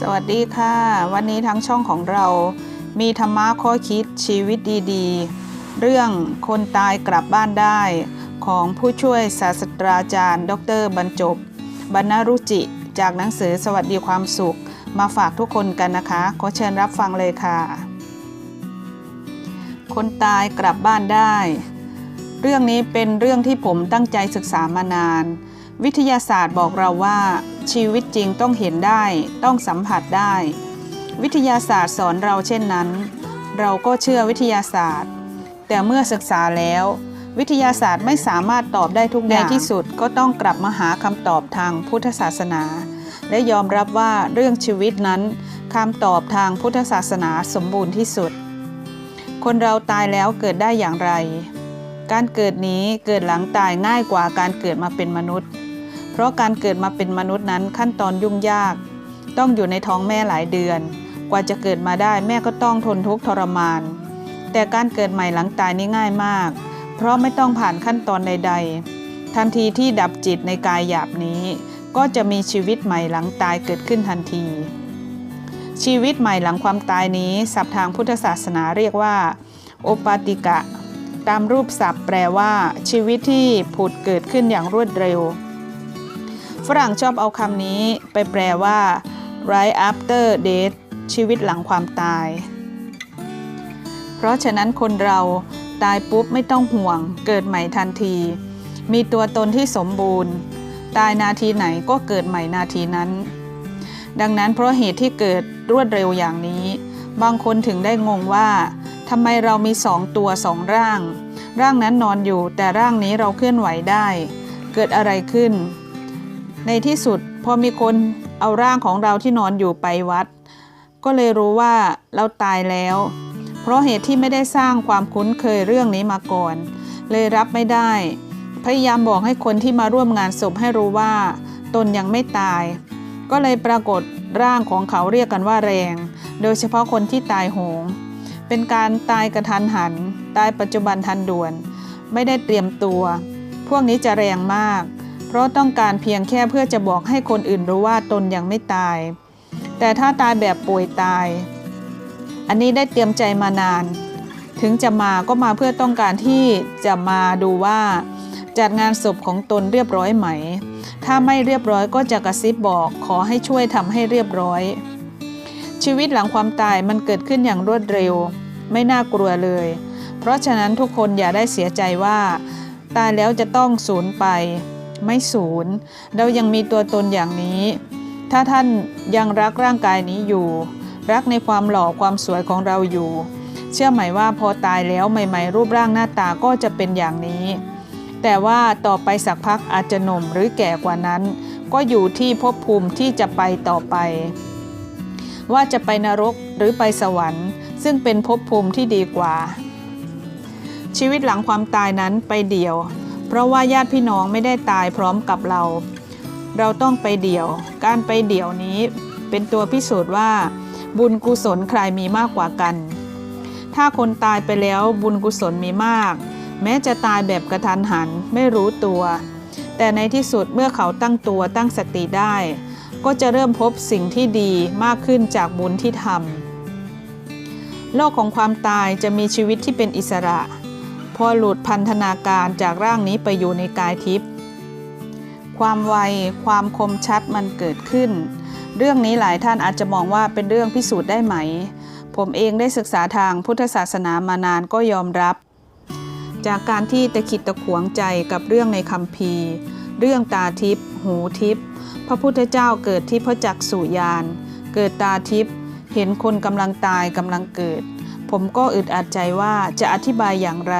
สวัสดีค่ะ วันนี้ทั้งช่องของเรา มีธรรมะข้อคิดชีวิตดีๆ เรื่องคนตายกลับบ้านได้ ของผู้ช่วยศาสตราจารย์ ดรบรรจบบรรณรุจิ จากหนังสือสวัสดีความสุข มาฝากทุกคนกันนะคะ ขอเชิญรับฟังเลยค่ะ คนตายกลับบ้านได้ เรื่องนี้เป็นเรื่องที่ผมตั้งใจศึกษามานาน วิทยาศาสตร์บอกเราว่า ชีวิตจริงต้องเห็นได้ ต้องสัมผัสได้ วิทยาศาสตร์สอนเราเช่นนั้น เราก็เชื่อวิทยาศาสตร์ แต่เมื่อศึกษาแล้ว วิทยาศาสตร์ไม่สามารถตอบได้ทุกอย่างในที่สุดก็ต้องกลับมาหาคำตอบทางพุทธศาสนา และยอมรับว่าเรื่องชีวิตนั้นคำตอบทางพุทธศาสนาสมบูรณ์ที่สุด คนเราตายแล้วเกิดได้อย่างไร การเกิดนี้เกิดหลังตายง่ายกว่าการเกิดมาเป็นมนุษย์ เพราะการเกิดมาเป็นมนุษย์นั้นขั้นตอนยุ่งยาก ต้องอยู่ในท้องแม่หลายเดือน กว่าจะเกิดมาได้แม่ก็ต้องทนทุกข์ทรมาน แต่การเกิดใหม่หลังตายนี่ง่ายมาก เพราะไม่ต้องผ่านขั้นตอนใด ๆ ทันทีที่ดับจิตในกายหยาบนี้ ก็จะมีชีวิตใหม่หลังตายเกิดขึ้นทันที ชีวิตใหม่หลังความตายนี้ศัพท์ทางพุทธศาสนาเรียกว่าโอปาติกะ ตามรูปศัพท์แปลว่า ชีวิตที่ผุดเกิดขึ้นอย่างรวดเร็ว ฝรั่งชอบเอาคำนี้ไปแปลว่า right after death ชีวิตหลังความตาย เพราะฉะนั้นคนเราตายปุ๊บไม่ต้องห่วง เกิดใหม่ทันที มีตัวตนที่สมบูรณ์ ตายนาทีไหนก็เกิดใหม่นาทีนั้น ดังนั้นเพราะเหตุที่เกิดรวดเร็วอย่างนี้ บางคนถึงได้งงว่าทำไมเรามีสองตัวสองร่าง ร่างนั้นนอนอยู่แต่ร่างนี้เราเคลื่อนไหวได้ เกิดอะไรขึ้น ในที่สุดพอมีคนเอาร่างของเราที่นอนอยู่ไปวัด ก็เลยรู้ว่าเราตายแล้ว เพราะเหตุที่ไม่ได้สร้างความคุ้นเคยเรื่องนี้มาก่อน เลยรับไม่ได้ พยายามบอกให้คนที่มาร่วมงานศพให้รู้ว่า ตนยังไม่ตาย ก็เลยปรากฏร่างของเขาเรียกกันว่าแรง โดยเฉพาะคนที่ตายโหง เป็นการตายกระทันหัน ตายปัจจุบันทันด่วน ไม่ได้เตรียมตัว พวกนี้จะแรงมาก เพราะต้องการเพียงแค่เพื่อจะบอกให้คนอื่นรู้ว่าตนยังไม่ตาย แต่ถ้าตายแบบป่วยตาย อันนี้ได้เตรียมใจมานาน ถึงจะมาก็มาเพื่อต้องการที่จะมาดูว่า จัดงานศพของตนเรียบร้อยไหม ถ้าไม่เรียบร้อยก็จะกระซิบบอกขอให้ช่วยทำให้เรียบร้อย ชีวิตหลังความตายมันเกิดขึ้นอย่างรวดเร็ว ไม่น่ากลัวเลย เพราะฉะนั้นทุกคนอย่าได้เสียใจว่า ตายแล้วจะต้องสูญไป ไม่สูญเรายังมีตัวตนอย่างนี้ ถ้าท่านยังรักร่างกายนี้อยู่ รักในความหล่อความสวยของเราอยู่ เชื่อไหมว่าพอตายแล้วใหม่ ๆ รูปร่างหน้าตาก็จะเป็นอย่างนี้ แต่ว่าต่อไปสักพักอาจจะหนุ่มหรือแก่กว่านั้น ก็อยู่ที่ภพภูมิที่จะไปต่อไป ว่าจะไปนรกหรือไปสวรรค์ ซึ่งเป็นภพภูมิที่ดีกว่าชีวิตหลังความตายนั้นไปเดี่ยว เพราะว่าญาติพี่น้องไม่ได้ตายพร้อมกับเรา เราต้องไปเดี่ยว การไปเดี่ยวนี้เป็นตัวพิสูจน์ว่า บุญกุศลใครมีมากกว่ากัน ถ้าคนตายไปแล้วบุญกุศลมีมาก แม้จะตายแบบกระทันหันไม่รู้ตัว แต่ในที่สุดเมื่อเขาตั้งตัวตั้งสติได้ ก็จะเริ่มพบสิ่งที่ดีมากขึ้นจากบุญที่ทำโลกของความตายจะมีชีวิตที่เป็นอิสระ อหลุดพันธนาการจากร่างนี้ไปอยู่ในกายทิพย์ความไวความคมชัดมันเกิดขึ้น เรื่องนี้หลายท่านอาจจะมองว่าเป็นเรื่องพิสูจน์ได้ไหม ผมเองได้ศึกษาทางพุทธศาสนามานานก็ยอมรับ จากการที่ตะขิดตะขวงใจกับเรื่องในคัมภีเรื่องตาทิพย์หูทิพย์พระพุทธเจ้าเกิดที่พระจักสุญาน เกิดตาทิพย์เห็นคนกำลังตายกำลังเกิด ผมก็อึดอัดใจว่าจะอธิบายอย่างไร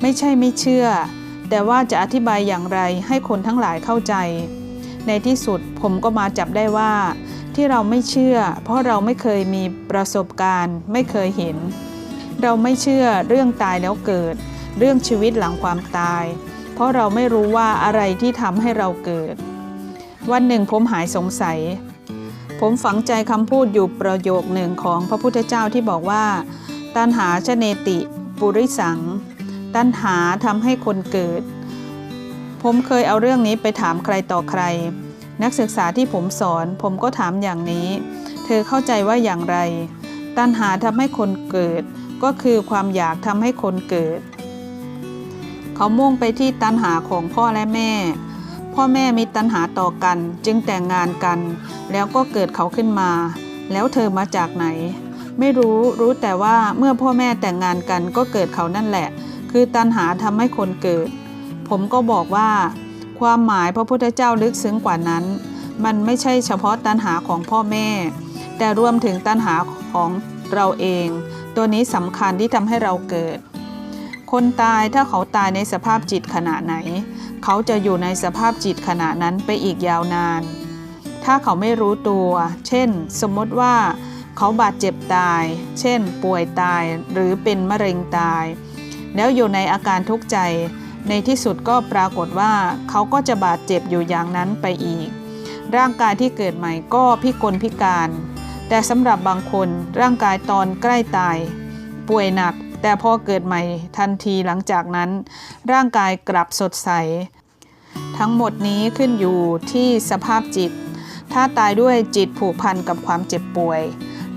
ไม่ใช่ไม่เชื่อ แต่ว่าจะอธิบายอย่างไรให้คนทั้งหลายเข้าใจ ในที่สุดผมก็มาจับได้ว่า ที่เราไม่เชื่อ เพราะเราไม่เคยมีประสบการณ์ ไม่เคยเห็น เราไม่เชื่อเรื่องตายแล้วเกิด เรื่องชีวิตหลังความตาย เพราะเราไม่รู้ว่าอะไรที่ทำให้เราเกิด วันหนึ่งผมหายสงสัยผมฝังใจคำพูดอยู่ประโยคหนึ่งของพระพุทธเจ้าที่บอกว่า ตัณหาชเนติ ปุริสัง ตัณหาทำให้คนเกิด ผมเคยเอาเรื่องนี้ไปถามใครต่อใคร นักศึกษาที่ผมสอน ผมก็ถามอย่างนี้ เธอเข้าใจว่าอย่างไร ตัณหาทำให้คนเกิด ก็คือความอยากทำให้คนเกิด เขามุ่งไปที่ตัณหาของพ่อและแม่ พ่อแม่มีตัณหาต่อกัน จึงแต่งงานกัน แล้วก็เกิดเขาขึ้นมา แล้วเธอมาจากไหน ไม่รู้รู้แต่ว่าเมื่อพ่อแม่แต่งงานกันก็เกิดเขานั่นแหละ คือตัณหาทำให้คนเกิด ผมก็บอกว่า ความหมายพระพุทธเจ้าลึกซึ้งกว่านั้น มันไม่ใช่เฉพาะตัณหาของพ่อแม่ แต่รวมถึงตัณหาของเราเอง ตัวนี้สำคัญที่ทำให้เราเกิด คนตายถ้าเขาตายในสภาพจิตขณะไหน เขาจะอยู่ในสภาพจิตขณะนั้นไปอีกยาวนาน ถ้าเขาไม่รู้ตัว เช่น สมมติว่า เขาบาดเจ็บตาย เช่น ป่วยตายหรือเป็นมะเร็งตาย แล้วอยู่ในอาการทุกข์ใจ ในที่สุดก็ปรากฏว่าเขาก็จะบาดเจ็บอยู่อย่างนั้นไปอีก ร่างกายที่เกิดใหม่ก็พิกลพิการ แต่สำหรับบางคนร่างกายตอนใกล้ตาย ป่วยหนักแต่พอเกิดใหม่ทันทีหลังจากนั้น ร่างกายกลับสดใส ทั้งหมดนี้ขึ้นอยู่ที่สภาพจิต ถ้าตายด้วยจิตผูกพันกับความเจ็บป่วย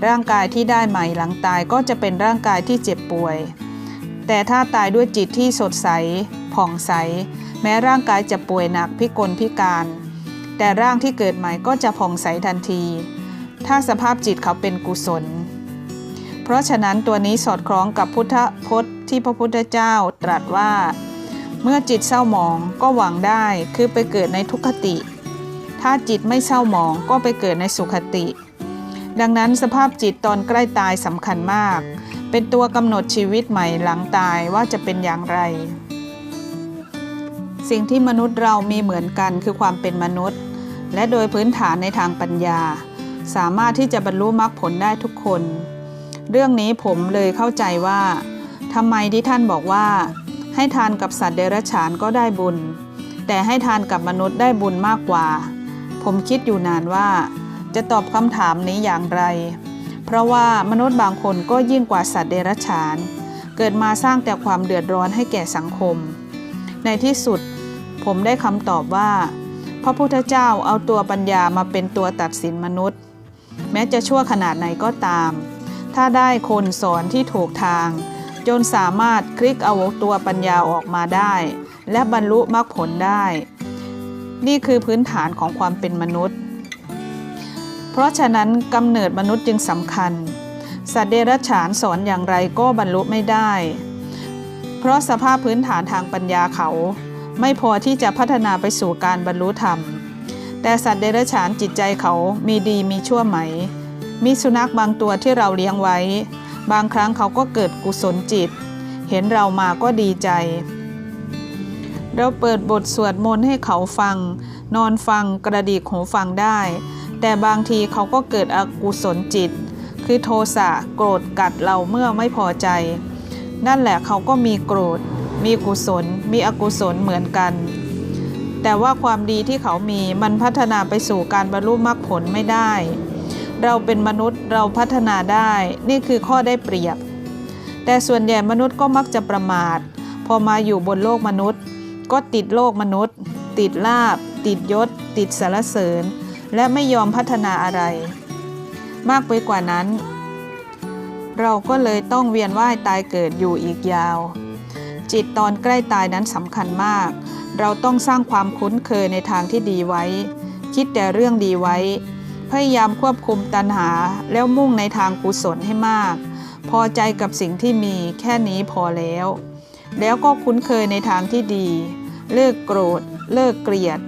ร่างกายที่ได้ใหม่หลังตายก็จะเป็นร่างกายที่เจ็บป่วย แต่ถ้าตายด้วยจิตที่สดใส ผ่องใส แม้ร่างกายจะป่วยหนักพิกลพิการ แต่ร่างที่เกิดใหม่ก็จะผ่องใสทันที ถ้าสภาพจิตเขาเป็นกุศล เพราะฉะนั้นตัวนี้สอดคล้องกับพุทธพจน์ที่พระพุทธเจ้าตรัสว่า เมื่อจิตเศร้าหมองก็หวังได้คือไปเกิดในทุกขติ ถ้าจิตไม่เศร้าหมองก็ไปเกิดในสุขติ ดังนั้นสภาพจิตตอนใกล้ตายสำคัญมาก เป็นตัวกำหนดชีวิตใหม่หลังตายว่าจะเป็นอย่างไร สิ่งที่มนุษย์เรามีเหมือนกันคือความเป็นมนุษย์ และโดยพื้นฐานในทางปัญญา สามารถที่จะบรรลุมรรคผลได้ทุกคน เรื่องนี้ผมเลยเข้าใจว่าทำไมที่ท่านบอกว่า ให้ทานกับสัตว์เดรัจฉานก็ได้บุญ แต่ให้ทานกับมนุษย์ได้บุญมากกว่า ผมคิดอยู่นานว่า จะตอบคำถามนี้อย่างไร เพราะว่ามนุษย์บางคนก็ยิ่งกว่าสัตว์เดรัจฉาน เกิดมาสร้างแต่ความเดือดร้อนให้แก่สังคม ในที่สุดผมได้คำตอบว่า พระพุทธเจ้าเอาตัวปัญญามาเป็นตัวตัดสินมนุษย์ แม้จะชั่วขนาดไหนก็ตาม ถ้าได้คนสอนที่ถูกทาง จนสามารถคลิกเอาตัวปัญญาออกมาได้ และบรรลุมรรคผลได้ นี่คือพื้นฐานของความเป็นมนุษย์ เพราะฉะนั้นกำเนิดมนุษย์จึงสำคัญ สัตว์เดรัจฉานสอนอย่างไรก็บรรลุไม่ได้ เพราะสภาพพื้นฐานทางปัญญาเขา ไม่พอที่จะพัฒนาไปสู่การบรรลุธรรม แต่สัตว์เดรัจฉานจิตใจเขามีดีมีชั่วไหม มีสุนัขบางตัวที่เราเลี้ยงไว้ บางครั้งเขาก็เกิดกุศลจิต เห็นเรามาก็ดีใจเราเปิดบทสวดมนต์ให้เขาฟัง นอนฟังกระดิกหูฟังได้ แต่บางทีเขาก็เกิดอกุศลจิต คือโทสะโกรธกัดเราเมื่อไม่พอใจ นั่นแหละเขาก็มีโกรธ มีกุศล มีอกุศลเหมือนกัน แต่ว่าความดีที่เขามีมันพัฒนาไปสู่การบรรลุมรรคผลไม่ได้ เราเป็นมนุษย์เราพัฒนาได้ นี่คือข้อได้เปรียบ แต่ส่วนใหญ่มนุษย์ก็มักจะประมาท พอมาอยู่บนโลกมนุษย์ ก็ติดโลกมนุษย์ ติดลาบ ติดยศ ติดสารเสริญ และไม่ยอมพัฒนาอะไร มากไปกว่านั้น เราก็เลยต้องเวียนว่ายตายเกิดอยู่อีกยาว จิตตอนใกล้ตายนั้นสำคัญมาก เราต้องสร้างความคุ้นเคยในทางที่ดีไว้ คิดแต่เรื่องดีไว้ พยายามควบคุมตัณหาแล้วมุ่งในทางกุศลให้มาก พอใจกับสิ่งที่มีแค่นี้พอแล้ว แล้วก็คุ้นเคยในทางที่ดี เลิกโกรธ เลิกเกลียด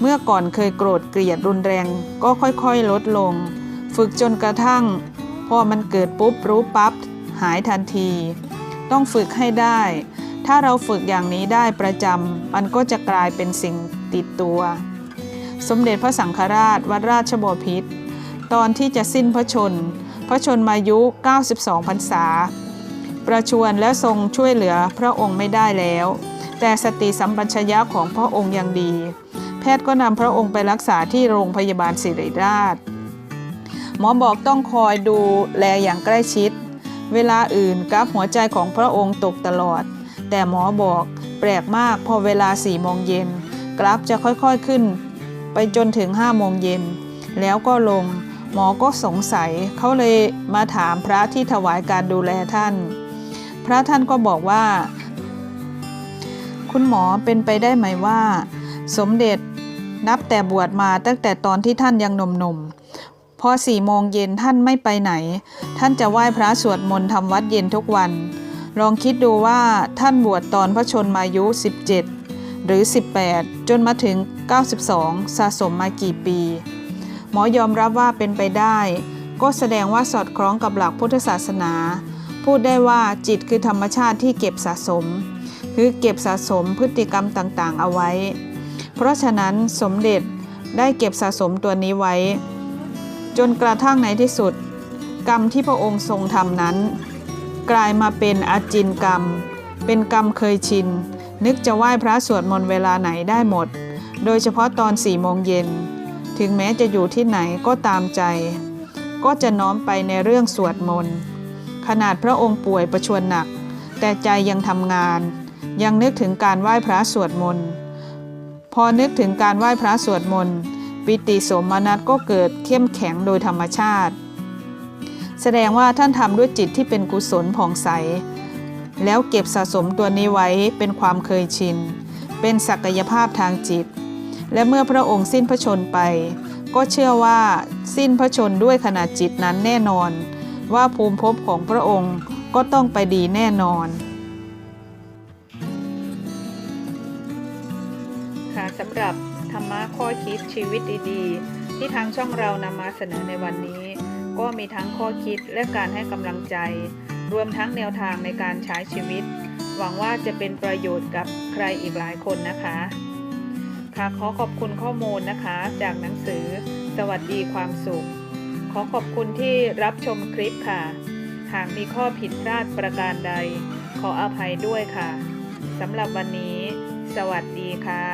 เมื่อก่อนเคยโกรธเกลียดรุนแรงก็ค่อยๆลดลง ฝึกจนกระทั่ง พอมันเกิดปุ๊บรู้ปั๊บหายทันที ต้องฝึกให้ได้ ถ้าเราฝึกอย่างนี้ได้ประจำมันก็จะกลายเป็นสิ่งติดตัว สมเด็จพระสังฆราชวัดราชบพิตรตอนที่จะสิ้นพระชน พระชนมายุ 92พรรษา ประชวรและทรงช่วยเหลือพระองค์ไม่ได้แล้ว แต่สติสัมปชัญญะของพระองค์ยังดี พทย์ก็นำพระองค์ไปรักษาที่โรงพยาบาลศิริราช หมอบอกต้องคอยดูแลอย่างใกล้ชิด เวลาอื่นกราฟหัวใจของพระองค์ตกตลอด แต่หมอบอกแปลกมากพอเวลาสี่โมงเย็น กราฟจะค่อยๆขึ้น ไปจนถึงห้าโมงเย็น แล้วก็ลง หมอก็สงสัยเขาเลยมาถามพระที่ถวายการดูแลท่าน พระท่านก็บอกว่า คุณหมอเป็นไปได้ไหมว่าสมเด็จ นับแต่บวชมาตั้งแต่ตอนที่ท่านยังหนุ่มๆ พอสี่โมงเย็นท่านไม่ไปไหน ท่านจะไหว้พระสวดมนต์ทำวัดเย็นทุกวัน ลองคิดดูว่าท่านบวชตอนพระชนมายุ 17 หรือ 18 จนมาถึง 92 สะสมมากี่ปี หมอยอมรับว่าเป็นไปได้ ก็แสดงว่าสอดคล้องกับหลักพุทธศาสนา พูดได้ว่าจิตคือธรรมชาติที่เก็บสะสม คือเก็บสะสมพฤติกรรมต่างๆ เอาไว้ เพราะฉะนั้นสมเด็จได้เก็บสะสมตัวนี้ไว้ จนกระทั่งในที่สุด กรรมที่พระองค์ทรงทำนั้น กลายมาเป็นอาจินกรรม เป็นกรรมเคยชิน นึกจะไหว้พระสวดมนต์เวลาไหนได้หมด โดยเฉพาะตอนสี่โมงเย็น ถึงแม้จะอยู่ที่ไหนก็ตามใจ ก็จะน้อมไปในเรื่องสวดมนต์ขนาดพระองค์ป่วยประชวรหนัก แต่ใจยังทำงาน ยังนึกถึงการไหว้พระสวดมนต์ พอนึกถึงการไหว้พระสวดมนต์ปิติสมนัสก็เกิดเข้มแข็งโดยธรรมชาติ แสดงว่าท่านทำด้วยจิตที่เป็นกุศลผ่องใส แล้วเก็บสะสมตัวนี้ไว้เป็นความเคยชิน เป็นศักยภาพทางจิต และเมื่อพระองค์สิ้นพระชนไป ก็เชื่อว่าสิ้นพระชนด้วยขณะจิตนั้นแน่นอน ว่าภูมิภพของพระองค์ก็ต้องไปดีแน่นอน คะสำหรับธรรมะข้อคิดชีวิตดีๆ ที่ทางช่องเรานำมาเสนอในวันนี้ ก็มีทั้งข้อคิดและการให้กำลังใจ รวมทั้งแนวทางในการใช้ชีวิต หวังว่าจะเป็นประโยชน์กับใครอีกหลายคนนะคะ ค่ะขอขอบคุณข้อมูลนะคะ จากหนังสือ สวัสดีความสุข ขอขอบคุณที่รับชมคลิปค่ะ หากมีข้อผิดพลาดประการใด ขออภัยด้วยค่ะสำหรับวันนี้ สวัสดีค่ะ